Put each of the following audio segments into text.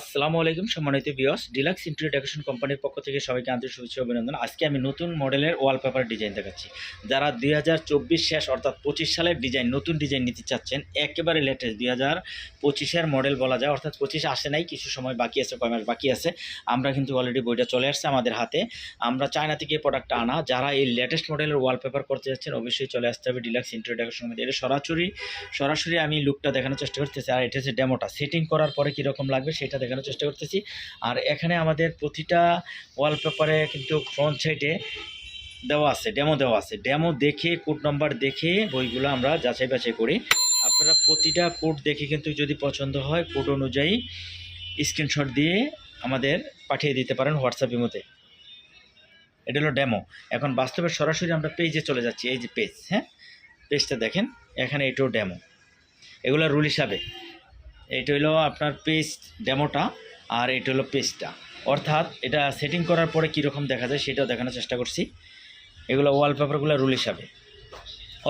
আসসালামু আলাইকুম, সম্মানিত বিয়স ডিলাক্স ইন্টেরিয়র ডেকোরেশন কোম্পানির পক্ষ থেকে সবাইকে আন্তরিক শুভেচ্ছা অভিনন্দন। আজকে আমি নতুন মডেলের ওয়ালপেপার ডিজাইন দেখাচ্ছি। যারা দুই হাজার চব্বিশ শেষ অর্থাৎ পঁচিশ সালের ডিজাইন নতুন ডিজাইন নিতে চাচ্ছেন, একেবারে লেটেস্ট দুই হাজার পঁচিশের মডেল বলা যায়। অর্থাৎ পঁচিশ আসে নাই, কিছু সময় বাকি আছে, কয় মাস বাকি আছে। আমরা কিন্তু অলরেডি বইটা চলে আসছে আমাদের হাতে। আমরা চায়না থেকে প্রোডাক্টটা আনা। যারা এই লেটেস্ট মডেলের ওয়ালপেপার করতে যাচ্ছেন, অবশ্যই চলে আসতে হবে ডিলাক্স ইন্টেরিয়র ডেকোরেশন এটা সরাসরি সরাসরি আমি লুকটা দেখানোর চেষ্টা করতেছি। আর এটা হচ্ছে ডেমোটা সেটিং করার পরে কীরকম লাগবে, সেটা দেখানোর চেষ্টা করতেছি। আর এখানে আমাদের প্রতিটা ওয়ালপেপারে কিন্তু ফ্রন্ট সাইডে দেওয়া আছে ডেমো দেওয়া আছে। ডেমো দেখে কোড নাম্বার দেখে বইগুলো আমরা যাচাই বাছাই করি। আপনারা প্রতিটা কোড দেখে কিন্তু যদি পছন্দ হয় কোড অনুযায়ী স্ক্রিনশট দিয়ে আমাদের পাঠিয়ে দিতে পারেন হোয়াটসঅ্যাপের মধ্যে এটা হলো ডেমো এখন বাস্তবে সরাসরি আমরা পেজে চলে যাচ্ছি, এই যে পেজ হ্যাঁ? পেজটা দেখেন, এখানে এটাও ডেমো এগুলো রুল হিসাবে। এইটা হলো আপনার পেজ ডেমোটা আর এটা হলো পেজটা অর্থাৎ এটা সেটিং করার পরে কীরকম দেখা যায় সেটাও দেখানোর চেষ্টা করছি। এগুলো ওয়ালপেপারগুলো রুল হিসাবে।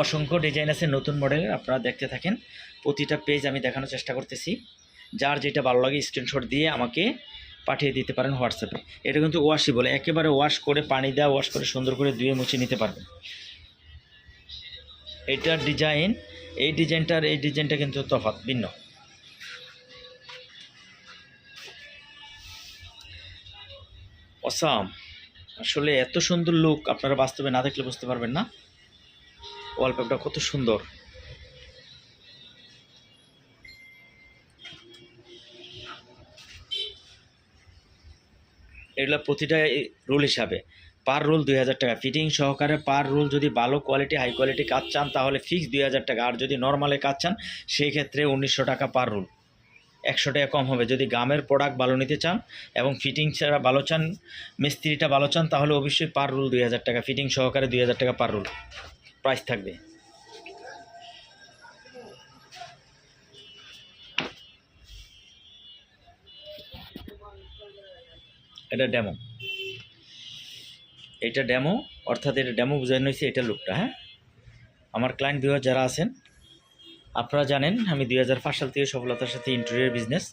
অসংখ্য ডিজাইন আছে, নতুন মডেলের আপনারা দেখতে থাকেন। প্রতিটা পেজ আমি দেখানোর চেষ্টা করতেছি। যার যেটা ভালো লাগে স্ক্রিনশট দিয়ে আমাকে পাঠিয়ে দিতে পারেন হোয়াটসঅ্যাপে এটা কিন্তু ওয়াশই বলে, একেবারে ওয়াশ করে, পানি দেওয়া ওয়াশ করে, সুন্দর করে ধুয়ে মুছে নিতে পারবেন। এটার ডিজাইন এই ডিজাইনটার এই ডিজাইনটা কিন্তু তফাৎ, ভিন্ন। অসাম। আসলে এত সুন্দর লুক আপনারা বাস্তবে না দেখলে বুঝতে পারবেন না। ওয়ালপেপারটা কত সুন্দর। এগুলো প্রতিটা রোল হিসাবে। পার রোল দুই হাজার টাকা। ফিটিং সহকারে পার রোল যদি ভালো কোয়ালিটি হাই কোয়ালিটি কাজ চান, তাহলে ফিক্স দুই হাজার টাকা। আর যদি নর্মালে কাজ চান সেই ক্ষেত্রে উনিশশো টাকা পার রোল। একশো টাকা কম হবে। যদি গামের প্রোডাক্ট ভালো নিতে চান এবং ফিটিং ছাড়া ভালো চান, মিস্ত্রিটা ভালো চান, তাহলে অবশ্যই পার রুল দুই হাজার টাকা। ফিটিং সহকারে দুই হাজার টাকা পার রুল প্রাইস থাকবে। এটা ডেমো এটা ডেমো অর্থাৎ এটা ডেমো বোঝানো হয়েছে এটা লুকটা হ্যাঁ? আমার ক্লায়েন্ট ভিউয়ার যারা আছেন আপনারা জানেন, আমি দুই হাজার পাঁচ সাল থেকে সফলতার সাথে ইন্টেরিয়র বিজনেস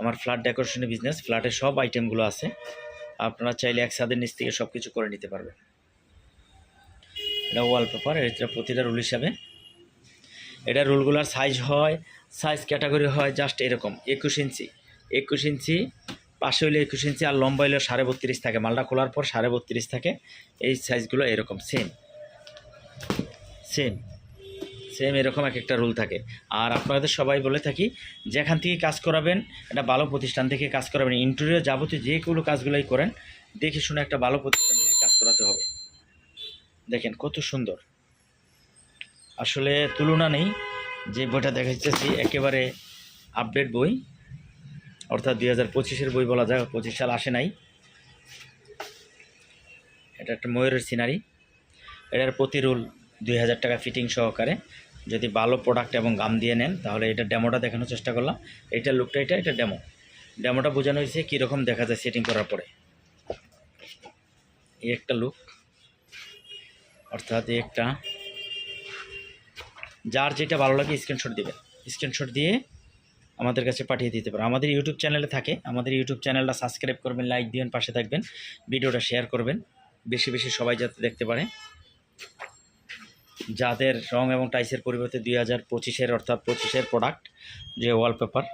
আমার ফ্ল্যাট ডেকোরেশনের বিজনেস ফ্ল্যাটের সব আইটেমগুলো আছে। আপনারা চাইলে এক ছাদের নিচ থেকে সব কিছু করে নিতে পারবেন। এটা ওয়ালপেপার এটা প্রতিটা রুল হিসাবে। এটা রুলগুলোর সাইজ হয় সাইজ ক্যাটাগরি হয় জাস্ট এরকম, একুশ ইঞ্চি। একুশ ইঞ্চি, পাশে হইলে একুশ ইঞ্চি আর লম্বা হইলে সাড়ে বত্রিশ থাকে। মালটা খোলার পর সাড়ে বত্রিশ থাকে। এই সাইজগুলো এরকম সেম সেম সেম এরকম এক একটা রুল থাকে। আর আপনাদের সবাই বলে থাকি, যেখান থেকে কাজ করাবেন, একটা ভালো প্রতিষ্ঠান থেকে কাজ করাবেন ইন্টেরিয়র যাবতীয় যে কোনো কাজগুলোই করেন, দেখে শুনে একটা ভালো প্রতিষ্ঠান থেকে কাজ করাতে হবে। দেখেন কত সুন্দর। আসলে তুলনা নেই, যে বইটা দেখাচ্ছি একেবারে আপডেট বই। অর্থাৎ দুই হাজার পঁচিশের বই বলা যায় পঁচিশ সাল আসে নাই। এটা একটা ময়ূরের সিনারি এটার প্রতি রুল দুই হাজার টাকা ফিটিং সহকারে। যদি ভালো প্রোডাক্ট এবং গাম দিয়ে নেন, তাহলে এটা ডেমোটা দেখানোর চেষ্টা করলাম। এটা লুকটা এটা এটা ডেমো। ডেমোটা বোঝানো হয়েছে কীরকম দেখা যায় সেটিং করার পরে। এই একটা লুক অর্থাৎ এই একটা। যার যেটা ভালো লাগে স্ক্রিনশট দিবেন স্ক্রিনশট দিয়ে আমাদের কাছে পাঠিয়ে দিতে পারেন আমাদের ইউটিউব চ্যানেলে থাকে। আমাদের ইউটিউব চ্যানেলটা সাবস্ক্রাইব করবেন লাইক দিবেন, পাশে থাকবেন, ভিডিওটা শেয়ার করবেন। বেশি বেশি সবাই যাতে দেখতে পারে। যাদের রং এবং টাইসের পরিবর্তে দুই হাজার পঁচিশের অর্থাৎ পঁচিশের প্রোডাক্ট যে ওয়ালপেপার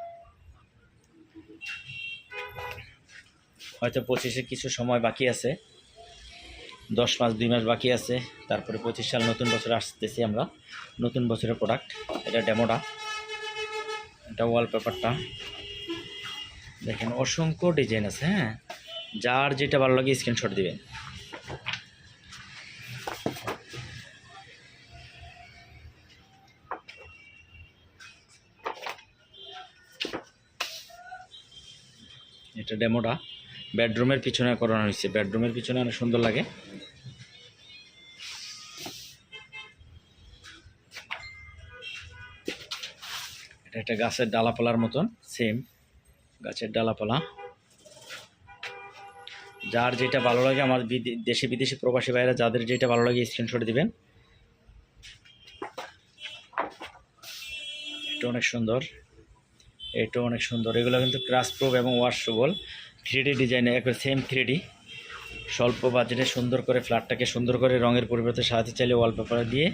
হয়তো পঁচিশে কিছু সময় বাকি আছে। দশ মাস, দুই মাস বাকি আছে। তারপরে পঁচিশ সাল নতুন বছর আসতেছি আমরা। নতুন বছরের প্রোডাক্ট এটা ডেমোটা এটা ওয়ালপেপারটা দেখেন, অসংখ্য ডিজাইন আছে হ্যাঁ? যার যেটা ভালো লাগে স্ক্রিনশট দিবেন। এটা ডেমোটা। বেডরুমের পিছনে করানো হয়েছে। বেডরুমের পিছনে অনেক সুন্দর লাগে। এটা একটা গাছের ডালাপালার মতন সেম গাছের ডালাপালা। যার যেটা ভালো লাগে, আমার দেশে বিদেশি প্রবাসী ভাইরা যাদের যেটা ভালো লাগে স্ক্রিনশট দিবেন। এটা অনেক সুন্দর। এটাও অনেক সুন্দর। এগুলো কিন্তু ক্রাশ প্রুফ এবং ওয়াশবল থ্রি ডি ডিজাইনে একবার সেম থ্রি ডি স্বল্প বাজেটে সুন্দর করে ফ্ল্যাটটাকে সুন্দর করে রঙের পরিবর্তে সাজাতে চাইলে ওয়ালপেপার দিয়ে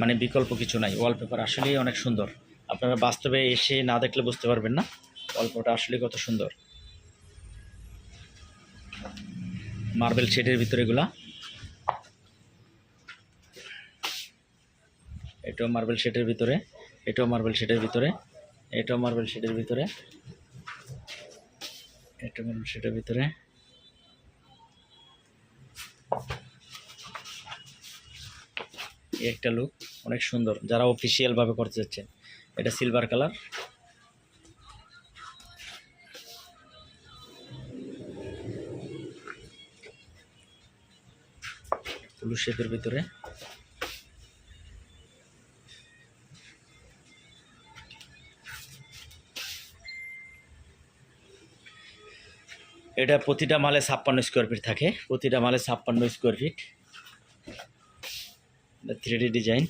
মানে বিকল্প কিছু নাই। ওয়ালপেপার আসলেই অনেক সুন্দর। আপনারা বাস্তবে এসে না দেখলে বুঝতে পারবেন না। ওয়ালপেপারটা আসলে কত সুন্দর। মার্বেল শেডের ভিতরে এগুলা। এটাও মার্বেল শেডের ভিতরে। এটাও মার্বেল শেডের ভিতরে। এটাও মার্বেল শেডের ভিতরে। এটা মার্বেল শেডের ভিতরে। একটা লুক অনেক সুন্দর। যারা অফিসিয়াল ভাবে করতে যাচ্ছেন এটা সিলভার কালার ব্লু শেপের ভিতরে। এটা প্রতিটা মালে ছাপ্পান্ন স্কোয়ার ফিট থাকে। প্রতিটা মালে ছাপ্পান্ন স্কোয়ার ফিট থ্রি ডিজাইন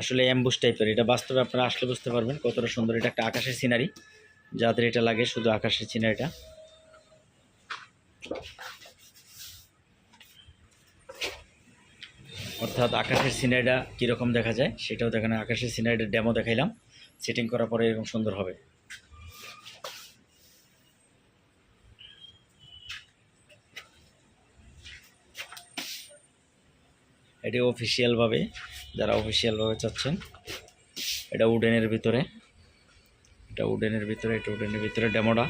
আসলে অ্যাম্বুস টাইপের এটা বাস্তবে আপনারা আসলে বুঝতে পারবেন কতটা সুন্দর। এটা একটা আকাশের সিনারি যাদের এটা লাগে শুধু আকাশের সিনারিটা অর্থাৎ আকাশের সিনারিটা কীরকম দেখা যায়, সেটাও দেখানো আকাশের সিনারিটার ডেমো দেখাইলাম। সেটিং করার পরে এরকম সুন্দর হবে। এটি অফিসিয়ালভাবে যারা অফিসিয়ালভাবে চাচ্ছেন, এটা উডেনের ভিতরে। এটা উডেনের ভিতরে, এটা উডেনের ভিতরে ডেমোটা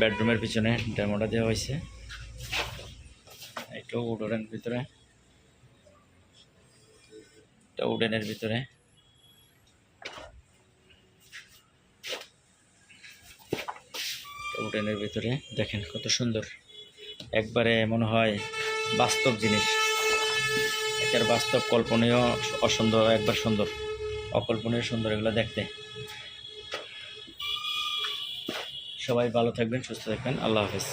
বেডরুমের পিছনে ডেমোটা দেওয়া হয়েছে। এটাও উডেনের ভিতরে। এটা উডেনের ভিতরে। উডেনের ভিতরে। দেখেন কত সুন্দর। একবারে মনে হয় বাস্তব জিনিস। একের বাস্তব কল্পনীয় অসুন্দর, একবার সুন্দর, অকল্পনীয় সুন্দর এগুলো দেখতে। সবাই ভালো থাকবেন, সুস্থ থাকবেন। আল্লাহ হাফেজ।